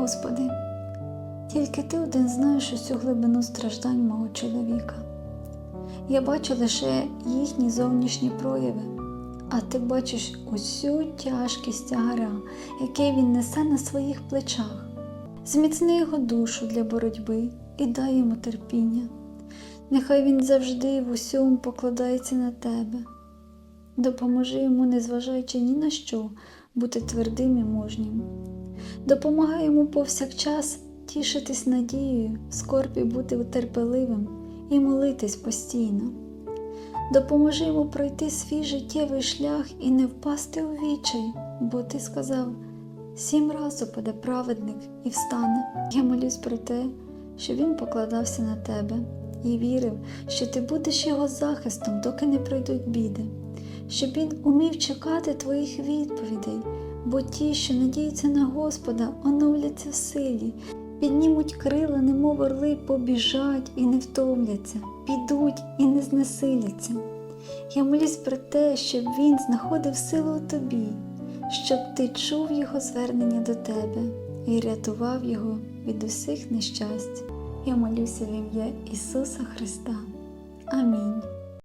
Господи, тільки ти один знаєш усю глибину страждань мого чоловіка. Я бачу лише їхні зовнішні прояви, а ти бачиш усю тяжкість тягара, який він несе на своїх плечах. Зміцни його душу для боротьби і дай йому терпіння. Нехай він завжди в усьому покладається на тебе. Допоможи йому, незважаючи ні на що, бути твердим і мужнім. Допомагай йому повсякчас тішитись надією, в скорбі бути терпеливим і молитись постійно. Допоможи йому пройти свій життєвий шлях і не впасти у відчай, бо ти сказав, сім раз упаде праведник і встане. Я молюсь про те, що він покладався на тебе і вірив, що ти будеш його захистом, доки не пройдуть біди, щоб він умів чекати твоїх відповідей, бо ті, що надіються на Господа, оновляться в силі, піднімуть крила, немов орли, побіжать і не втомляться, підуть і не знесиляться. Я молюсь про те, щоб він знаходив силу у тобі, щоб ти чув його звернення до тебе і рятував його від усіх нещасть. Я молюся в ім'я Ісуса Христа. Амінь.